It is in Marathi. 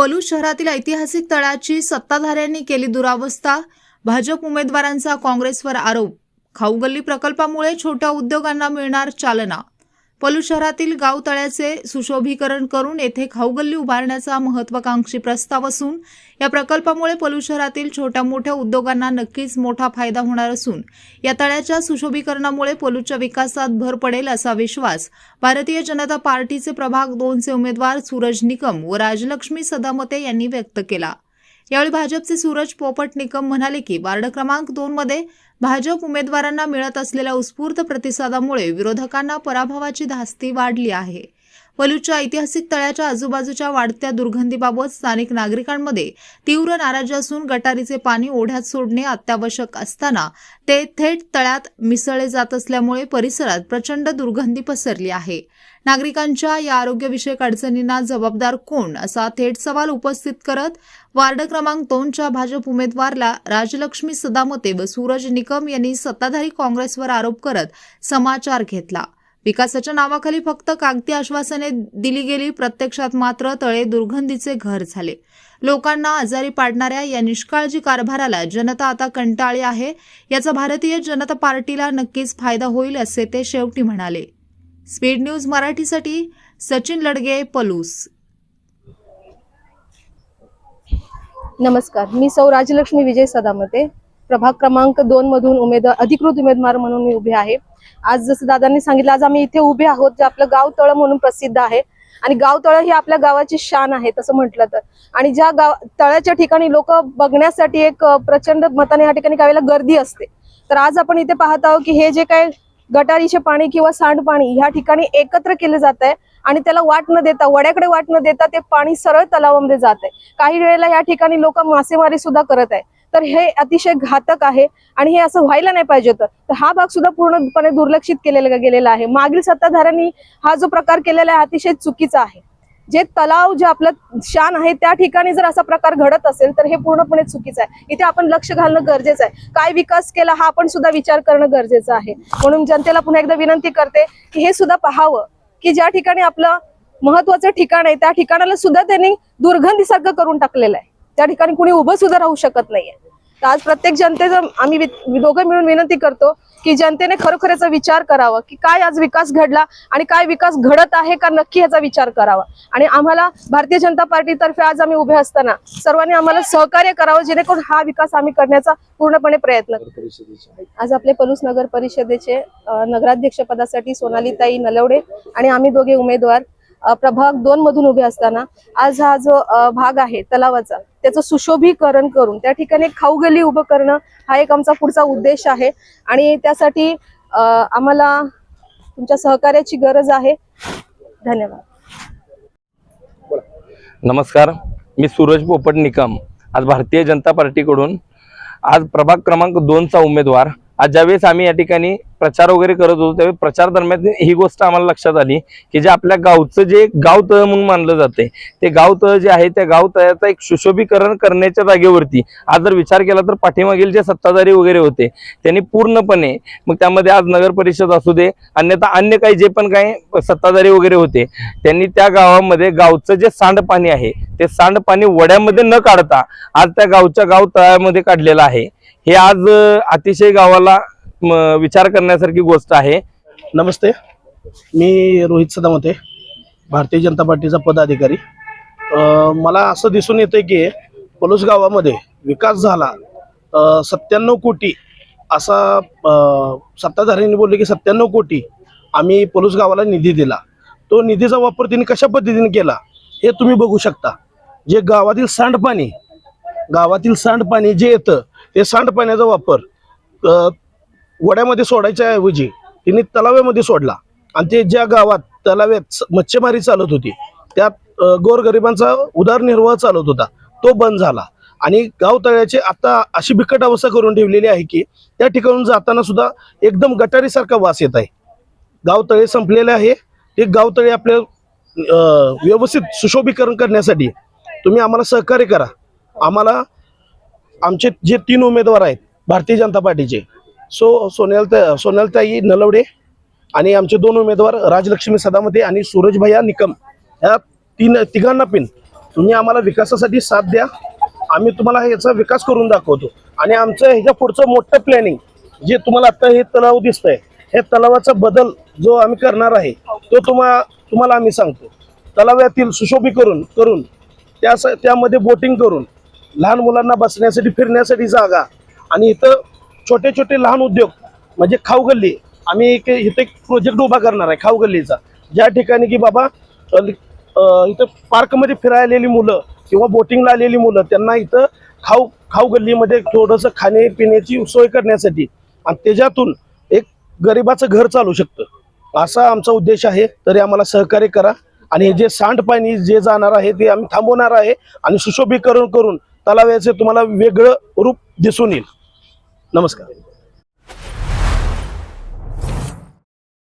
पलूस शहरातील ऐतिहासिक तळाची सत्ताधाऱ्यांनी केली दुरावस्था. भाजप उमेदवारांचा काँग्रेसवर आरोप. खाऊगल्ली प्रकल्पामुळे छोट्या उद्योगांना मिळणार चालना. पलू शहरातील गाव तळ्याचे सुशोभीकरण करून येथे खाऊगल्ली उभारण्याचा महत्वाकांक्षी प्रस्ताव असून या प्रकल्पामुळे पलू शहरातील छोट्या मोठ्या उद्योगांना नक्कीच मोठा फायदा होणार असून या तळ्याच्या सुशोभीकरणामुळे पलूच्या विकासात भर पडेल असा विश्वास भारतीय जनता पार्टीचे प्रभाग दोनचे उमेदवार सूरज निकम व राजलक्ष्मी सदामते यांनी व्यक्त केला. यावेळी भाजपचे सूरज पोपट निकम म्हणाले की वार्ड क्रमांक दोनमध्ये भाजप उमेदवारांना मिळत असलेल्या उत्स्फूर्त प्रतिसादामुळे विरोधकांना पराभवाची धास्ती वाढली आहे. पलूच्या ऐतिहासिक तळ्याच्या आजूबाजूच्या वाढत्या दुर्गंधीबाबत स्थानिक नागरिकांमध्ये तीव्र नाराजी असून गटारीचे पाणी ओढ्यात सोडणे अत्यावश्यक असताना ते थेट तळ्यात मिसळले जात असल्यामुळे परिसरात प्रचंड दुर्गंधी पसरली आहे. नागरिकांच्या या आरोग्यविषयक अडचणींना जबाबदार कोण असा थेट सवाल उपस्थित करत वार्ड क्रमांक दोनच्या भाजप उमेदवारला राजलक्ष्मी सदामते व सूरज निकम यांनी सत्ताधारी काँग्रेसवर आरोप करत समाचार घेतला. विकासाच्या नावाखाली फक्त कागदी आश्वासने दिली गेली प्रत्यक्षात मात्र तळे दुर्गंधीचे घर झाले. लोकांना आजारी पाडणाऱ्या या निष्काळजी कारभाराला जनता आता कंटाळी आहे. याचा भारतीय जनता पार्टीला नक्कीच फायदा होईल असे ते शेवटी म्हणाले. स्पीड न्यूज मराठीसाठी सचिन लडगे पलूस. नमस्कार मी सौ राजलक्ष्मी विजय सदामते. प्रभाग क्रमांक दोन मधून उमेदवार अधिकृत उमेदवार म्हणून मी उभे आहे. आज जसं दादांनी सांगितलं आज आम्ही इथे उभे आहोत जे आपलं गाव तळ म्हणून प्रसिद्ध आहे. आणि गाव तळ ही आपल्या गावाची शान आहे तसं म्हटलं तर. आणि ज्या गाव तळ्याच्या ठिकाणी लोक बघण्यासाठी एक प्रचंड मताने या ठिकाणी काही गर्दी असते. तर आज आपण इथे पाहत आहोत की हे जे काय गटारीचे पाणी किंवा सांडपाणी ह्या ठिकाणी एकत्र केले जात आहे आणि त्याला वाट न देता वड्याकडे वाट न देता ते पाणी सरळ तलावामध्ये जात आहे. काही वेळेला या ठिकाणी लोक मासेमारी सुद्धा करत आहे. तर हे अतिशय घातक आहे आणि हे असं व्हायला नाही पाहिजे होतं. तर हा भाग सुद्धा पूर्णपणे दुर्लक्षित केलेला गेलेला आहे. मागील सत्ताधाऱ्यांनी हा जो प्रकार केलेला आहे अतिशय चुकीचा आहे. जे तलाव जे आपलं शान आहे त्या ठिकाणी जर असा प्रकार घडत असेल तर हे पूर्णपणे चुकीचं आहे. इथे आपण लक्ष घालणं गरजेचं आहे. काय विकास केला हा आपण सुद्धा विचार करणं गरजेचं आहे. म्हणून जनतेला पुन्हा एकदा विनंती करते की हे सुद्धा पाहावं की ज्या ठिकाणी आपलं महत्वाचं ठिकाण आहे त्या ठिकाणाला सुद्धा त्यांनी दुर्गंधीसारखं करून टाकलेलं आहे. त्या ठिकाणी कुणी उभं सुद्धा राहू शकत नाहीये. तर आज प्रत्येक जनतेचं आम्ही दोघं मिळून विनंती करतो की जनतेने खरोखर याचा विचार करावा की काय आज विकास घडला आणि काय विकास घडत आहे का नक्की याचा विचार करावा. आणि आम्हाला भारतीय जनता पार्टीतर्फे आज आम्ही उभे असताना सर्वांनी आम्हाला सहकार्य करावं जेणेकरून हा विकास आम्ही करण्याचा पूर्णपणे प्रयत्न करू. आज आपले पलूस नगर परिषदेचे नगराध्यक्ष पदासाठी सोनालीताई नलवडे आणि आम्ही दोघे उमेदवार. प्रभाग दोन मधून उभे असताना आज हा जो भाग आहे तलावाचा त्याचं सुशोभीकरण करून त्या ठिकाणी खाऊ गली उभं करणं हा एक आमचा पुढचा उद्देश आहे. आणि त्यासाठी आम्हाला तुमच्या सहकार्याची गरज आहे. धन्यवाद. नमस्कार मी सूरज पोपट निकम आज भारतीय जनता पार्टीकडून आज प्रभाग क्रमांक दोनचा उमेदवार आज ज्यावेळेस आम्ही या ठिकाणी प्रचार वगैरे करत होतो त्यावेळी प्रचार दरम्यान ही गोष्ट आम्हाला लक्षात आली की जे आपल्या गावचं जे गाव तळ म्हणून मानलं जाते ते गाव तळ जे आहे त्या गाव तळ्याचं एक सुशोभीकरण करण्याच्या जागेवरती आज जर विचार केला तर पाठीमागील जे सत्ताधारी वगैरे होते त्यांनी पूर्णपणे मग त्यामध्ये आज नगर परिषद असू दे अन्यथा अन्य काही जे पण काही सत्ताधारी वगैरे होते त्यांनी त्या गावामध्ये गावचं जे सांडपाणी आहे ते सांडपाणी वड्यामध्ये न काढता आज त्या गावच्या गाव तळ्यामध्ये काढलेलं आहे. हे आज अतिशय गावाला म, विचार करण्यासारखी गोष्ट आहे. नमस्ते. मी रोहित सदामते भारतीय जनता पार्टीचा पदाधिकारी. मला असं दिसून येतं की पलूस गावामध्ये विकास झाला सत्त्याण्णव कोटी असा सत्ताधाऱ्यांनी बोलले की सत्त्याण्णव कोटी आम्ही पलूस गावाला निधी दिला. तो निधीचा वापर त्यांनी कशा पद्धतीने केला हे तुम्ही बघू शकता. जे गावातील सांडपाणी गावातील सांडपाणी जे येतं ते सांडपाण्याचा वापर वड्यामध्ये सोडायच्या ऐवजी तिने तलाव्यामध्ये सोडला. आणि ते ज्या गावात तलाव्यात मच्छीमारी चालत होती त्यात गोरगरिबांचा उदरनिर्वाह चालत होता तो बंद झाला. आणि गावतळ्याची आता अशी बिकट अवस्था करून ठेवलेली आहे की त्या ठिकाणून जाताना सुद्धा एकदम गटारीसारखा वास येत आहे. गाव तळे संपलेले आहे. ते गाव तळे आपल्या व्यवस्थित सुशोभीकरण करण्यासाठी तुम्ही आम्हाला सहकार्य करा. आम्हाला आमचे जे तीन उमेदवार आहेत भारतीय जनता पार्टीचे. सो सोन्याल सोन्यालताई नलवडे आणि आमचे दोन उमेदवार राजलक्ष्मी सदामते आणि सूरज भैया निकम. ह्या तीन तिघांना पिन. तुम्ही आम्हाला विकासासाठी साथ द्या. आम्ही तुम्हाला याचा विकास करून दाखवतो. आणि आमचं ह्याच्या पुढचं मोठं प्लॅनिंग जे तुम्हाला आता हे तलाव दिसतंय हे तलावाचा बदल जो आम्ही करणार आहे तो तुम्हा तुम्हाला आम्ही सांगतो. तलावातील सुशोभीकरण करून त्या त्यामध्ये बोटिंग करून लहान मुलांना बसण्यासाठी फिरण्यासाठी जागा. आणि इथं छोटे छोटे लहान उद्योग म्हणजे खाऊगल्ली आम्ही एक इथे एक प्रोजेक्ट उभा करणार आहे खाऊगल्लीचा ज्या ठिकाणी की बाबा इथं पार्कमध्ये फिरायलेली आलेली मुलं किंवा बोटिंगला आलेली मुलं त्यांना इथं खाऊ खाऊ गल्लीमध्ये थोडंसं खाण्यापिण्याची सोय करण्यासाठी आणि त्याच्यातून एक गरिबाचं घर चालू शकतं. असा आमचा उद्देश आहे. तरी आम्हाला सहकार्य करा. आणि जे सांडपाणी जे जाणार आहे ते आम्ही थांबवणार आहे. आणि सुशोभीकरण करून तलाव्याचे तुम्हाला वेगळं रूप दिसून येईल. नमस्कार.